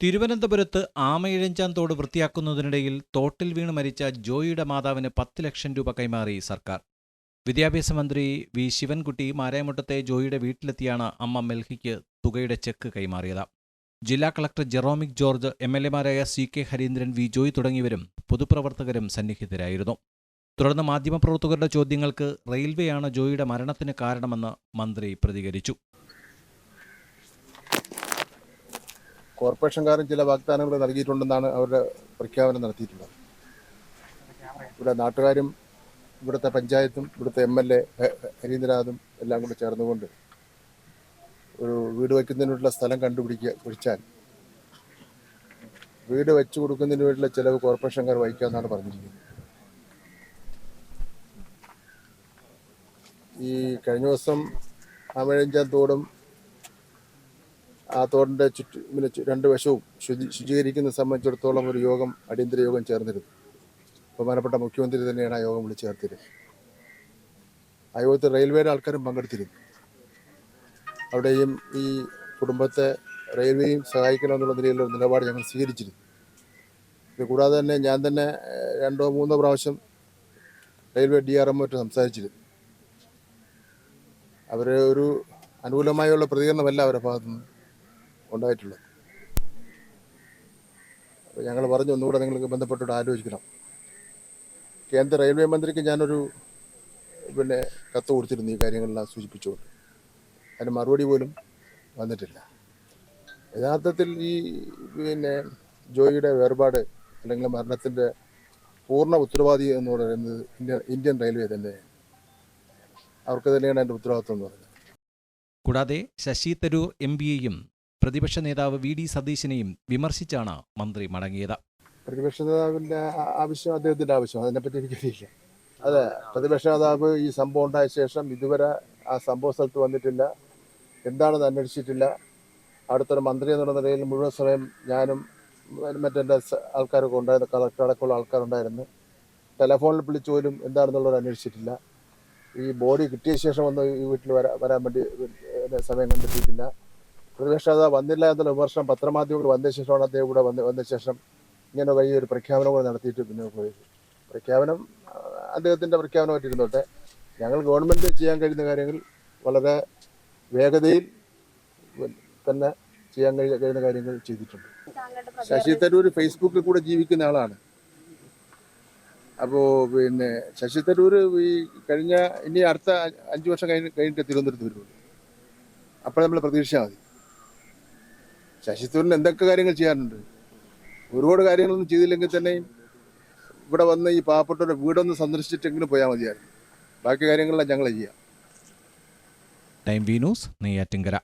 തിരുവനന്തപുരത്ത് ആമയിഴഞ്ചാൻ തോട് വൃത്തിയാക്കുന്നതിനിടയിൽ തോട്ടിൽ വീണ് മരിച്ച ജോയിയുടെ മാതാവിന് പത്ത് ലക്ഷം രൂപ കൈമാറി സർക്കാർ. വിദ്യാഭ്യാസ മന്ത്രി വി ശിവൻകുട്ടി മാരായമുട്ടത്തെ ജോയിയുടെ വീട്ടിലെത്തിയാണ് അമ്മ മെൽഹിക്ക് തുകയുടെ ചെക്ക് കൈമാറിയത്. ജില്ലാ collector Jeromic George M L എമാരായ C K Harindran V Joy തുടങ്ങിയവരും പൊതുപ്രവർത്തകരും സന്നിഹിതരായിരുന്നു. തുടർന്ന് മാധ്യമപ്രവർത്തകരുടെ ചോദ്യങ്ങൾക്ക് റെയിൽവേയാണ് ജോയിയുടെ മരണത്തിന് കാരണമെന്ന് മന്ത്രി പ്രതികരിച്ചു. കോർപ്പറേഷൻകാരും ചില വാഗ്ദാനങ്ങൾ നൽകിയിട്ടുണ്ടെന്നാണ് അവരുടെ പ്രഖ്യാപനം നടത്തിയിട്ടുള്ളത്. ഇവിടെ നാട്ടുകാരും ഇവിടുത്തെ പഞ്ചായത്തും ഇവിടുത്തെ എം എൽ എ ഹരീന്ദ്രനാഥും എല്ലാം കൂടി ചേർന്നുകൊണ്ട് ഒരു വീട് വയ്ക്കുന്നതിനുള്ള സ്ഥലം കണ്ടുപിടിക്കുക കുഴിച്ചാൽ. വീട് വെച്ചു കൊടുക്കുന്നതിന് വേണ്ടിയുള്ള ചിലവ് കോർപ്പറേഷൻകാർ വഹിക്കാമെന്നാണ് പറഞ്ഞിരിക്കുന്നത്. ഈ കഴിഞ്ഞ ദിവസം അമഴഞ്ചാൻ തോടും ആ തോടിന്റെ ചുറ്റു പിന്നെ രണ്ട് വശവും ശുചി ശുചീകരിക്കുന്നത് സംബന്ധിച്ചിടത്തോളം ഒരു യോഗം അടിയന്തര യോഗം ചേർന്നിരുന്നു. ബഹുമാനപ്പെട്ട മുഖ്യമന്ത്രി തന്നെയാണ് ആ യോഗം വിളിച്ച് ചേർത്തിരുന്നത്. ആ യോഗത്തിൽ റെയിൽവേയുടെ ആൾക്കാരും പങ്കെടുത്തിരുന്നു. അവിടെയും ഈ കുടുംബത്തെ റെയിൽവേയും സഹായിക്കണമെന്നുള്ള നിലയിലുള്ള നിലപാട് ഞങ്ങൾ സ്വീകരിച്ചിരുന്നു. ഇത് കൂടാതെ തന്നെ ഞാൻ തന്നെ രണ്ടോ മൂന്നോ പ്രാവശ്യം റെയിൽവേ ഡി ആർ എമ്മുമായിട്ട് സംസാരിച്ചിരുന്നു. അവർ ഒരു അനുകൂലമായുള്ള പ്രതികരണമല്ല അവരുടെ ഭാഗത്തുനിന്ന്. ഉണ്ടായിട്ടുള്ളത്. അപ്പോൾ ഞങ്ങൾ പറഞ്ഞു ഒന്നുകൂടെ നിങ്ങൾക്ക് ബന്ധപ്പെട്ടിട്ട് ആലോചിക്കണം. കേന്ദ്ര റെയിൽവേ മന്ത്രിക്ക് ഞാനൊരു പിന്നെ കത്ത് കൊടുത്തിരുന്നു ഈ കാര്യങ്ങളെല്ലാം സൂചിപ്പിച്ചുകൊണ്ട്. അതിന് മറുപടി പോലും വന്നിട്ടില്ല. യഥാർത്ഥത്തിൽ ഈ പിന്നെ ജോയിയുടെ വേർപാട് അല്ലെങ്കിൽ മരണത്തിന്റെ പൂർണ ഉത്തരവാദി എന്ന് പറയുന്നത് ഇന്ത്യൻ ഇന്ത്യൻ റെയിൽവേ തന്നെയാണ്. അവർക്ക് തന്നെയാണ് അതിന്റെ ഉത്തരവാദിത്വം എന്ന് പറയുന്നത്. കൂടാതെ ശശി തരൂർ എം പിയെയും പ്രതിപക്ഷ നേതാവ് വി ഡി സതീശനെയും വിമർശിച്ചാണ് മന്ത്രി മടങ്ങിയത്. പ്രതിപക്ഷ നേതാവിന്റെ ആവശ്യം അദ്ദേഹത്തിന്റെ ആവശ്യം. അതിനെപ്പറ്റി എനിക്കറിയില്ല. അതെ പ്രതിപക്ഷ നേതാവ് ഈ സംഭവം ഉണ്ടായ ശേഷം ഇതുവരെ ആ സംഭവ സ്ഥലത്ത് വന്നിട്ടില്ല. എന്താണെന്ന് അന്വേഷിച്ചിട്ടില്ല. അടുത്തൊരു മന്ത്രി എന്നുള്ള നിലയിൽ മുഴുവൻ സമയം ഞാനും മറ്റെന്റെ ആൾക്കാരൊക്കെ ഉണ്ടായിരുന്നു. കളക്ടർ അടക്കമുള്ള ആൾക്കാരുണ്ടായിരുന്നു. ടെലഫോണിൽ വിളിച്ചു പോലും എന്താണെന്നുള്ളത് അന്വേഷിച്ചിട്ടില്ല. ഈ ബോഡി കിട്ടിയ ശേഷം ഒന്ന് ഈ വീട്ടിൽ വരാൻ വേണ്ടി സമയം കണ്ടെത്തിയിട്ടില്ല. പ്രതിപക്ഷ നേതാവ് വന്നില്ല എന്നുള്ള വിമർശനം പത്രമാധ്യമങ്ങൾ വന്ന ശേഷമാണ് അദ്ദേഹം ഇവിടെ വന്ന് വന്ന ശേഷം ഇങ്ങനെ വലിയൊരു പ്രഖ്യാപനം കൂടെ നടത്തിയിട്ട് പിന്നെ പോയി പ്രഖ്യാപനം അദ്ദേഹത്തിന്റെ പ്രഖ്യാപനമായിട്ട് ഇരുന്നോട്ടെ. ഞങ്ങൾ ഗവൺമെന്റ് ചെയ്യാൻ കഴിയുന്ന കാര്യങ്ങൾ വളരെ വേഗതയിൽ തന്നെ ചെയ്യാൻ കഴിയ കഴിയുന്ന കാര്യങ്ങൾ ചെയ്തിട്ടുണ്ട്. ശശി തരൂർ ഫേസ്ബുക്കിൽ കൂടെ ജീവിക്കുന്ന ആളാണ്. അപ്പോൾ പിന്നെ ശശി തരൂർ ഈ കഴിഞ്ഞ ഇനി അടുത്ത അഞ്ച് വർഷം കഴിഞ്ഞ് കഴിഞ്ഞിട്ട് തിരുവനന്തപുരത്ത് വരുള്ളൂ. അപ്പോൾ നമ്മൾ പ്രതീക്ഷിച്ചാൽ മതി. ശശി തരൂരിന് എന്തൊക്കെ കാര്യങ്ങൾ ചെയ്യാനുണ്ട് ഒരുപാട് കാര്യങ്ങളൊന്നും ചെയ്തില്ലെങ്കിൽ തന്നെയും ഇവിടെ വന്ന് ഈ പാവപ്പെട്ടവരുടെ വീടൊന്ന് സന്ദർശിച്ചിട്ടെങ്കിലും പോയാൽ മതിയായിരുന്നു. ബാക്കി കാര്യങ്ങളെല്ലാം ഞങ്ങൾ ചെയ്യാം. Time we news Neyyattinkara